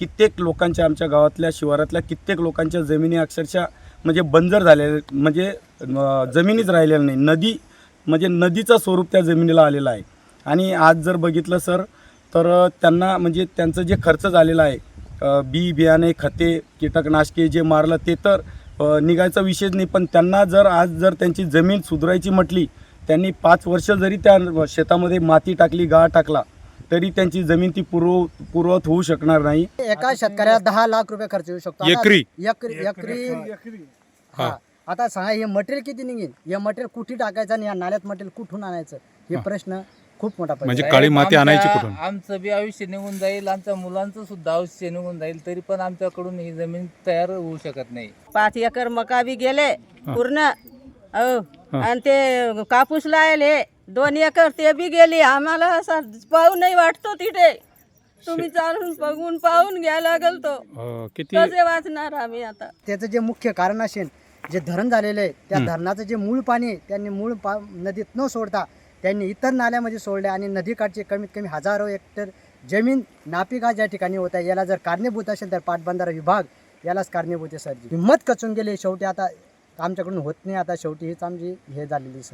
कित्येक लोकांच्या आमच्या गावातल्या शिवारातल्या कित्येक लोकांच्या जमिनी अक्षरशः म्हणजे बंजर झालेल्या म्हणजे जमिनीच राहिलेल्या नाही. नदी म्हणजे नदीचं स्वरूप त्या जमिनीला आलेलं आहे. आणि आज जर बघितलं सर तर त्यांना म्हणजे त्यांचं जे खर्च झालेला आहे बी बियाणे खते कीटकनाशके जे मारलं ते तर निघायचा विषयच नाही. पण त्यांना जर आज जर त्यांची जमीन सुधारायची म्हटली त्यांनी पाच वर्ष जरी त्या शेतामध्ये माती टाकली गाळ टाकला तरी त्यांची जमीन ती पूर्व पूर्वत होऊ शकणार नाही. एका शेतकऱ्याला दहा लाख रुपये खर्च येऊ शकतो. आता एकरी? एकरी एकरी. हा. आता सांगा हे मटेरियल किती निघेल? हे मटेरियल कुठे टाकायचं आणि या नाल्यात मटेरियल कुठून आणायचं? हे प्रश्न खूप मोठा प्रश्न म्हणजे आहे. काळी माती आमच्या- आणायची कुठून? आमचं बी आयुष्य निघून जाईल आमच्या मुलांचं सुद्धा आयुष्य निघून जाईल तरी पण आमच्याकडून ही जमीन तयार होऊ शकत नाही. पाच एकर मका बी गेले पूर्ण. हो. आणि ते कापूस लायले. दोन एकर ते बी गेली आम्हाला असा पाहू नाही वाटतो तिथे. तुम्ही चालून बघून पाहून घ्या लागल तो. अं, किती कसे वाचणार आम्ही आता? त्याचं जे मुख्य कारण असेल जे धरण झालेलं आहे त्या धरणाचं जे मूळ पाणी आहे, त्यांनी मूळ पा नदीत न सोडता त्यांनी इतर नाल्यामध्ये सोडले आणि नदीकाठचे कमीत कमी हजारो हेक्टर जमीन नापिका ज्या ठिकाणी होत्या याला जर कारणीभूत असेल तर पाटबंधारा विभाग यालाच कारणीभूत आहे सर हिंमत कचून गेली शेवटी आता आमच्याकडून होत नाही आता शेवटी हीच आमची हे झालेली सर.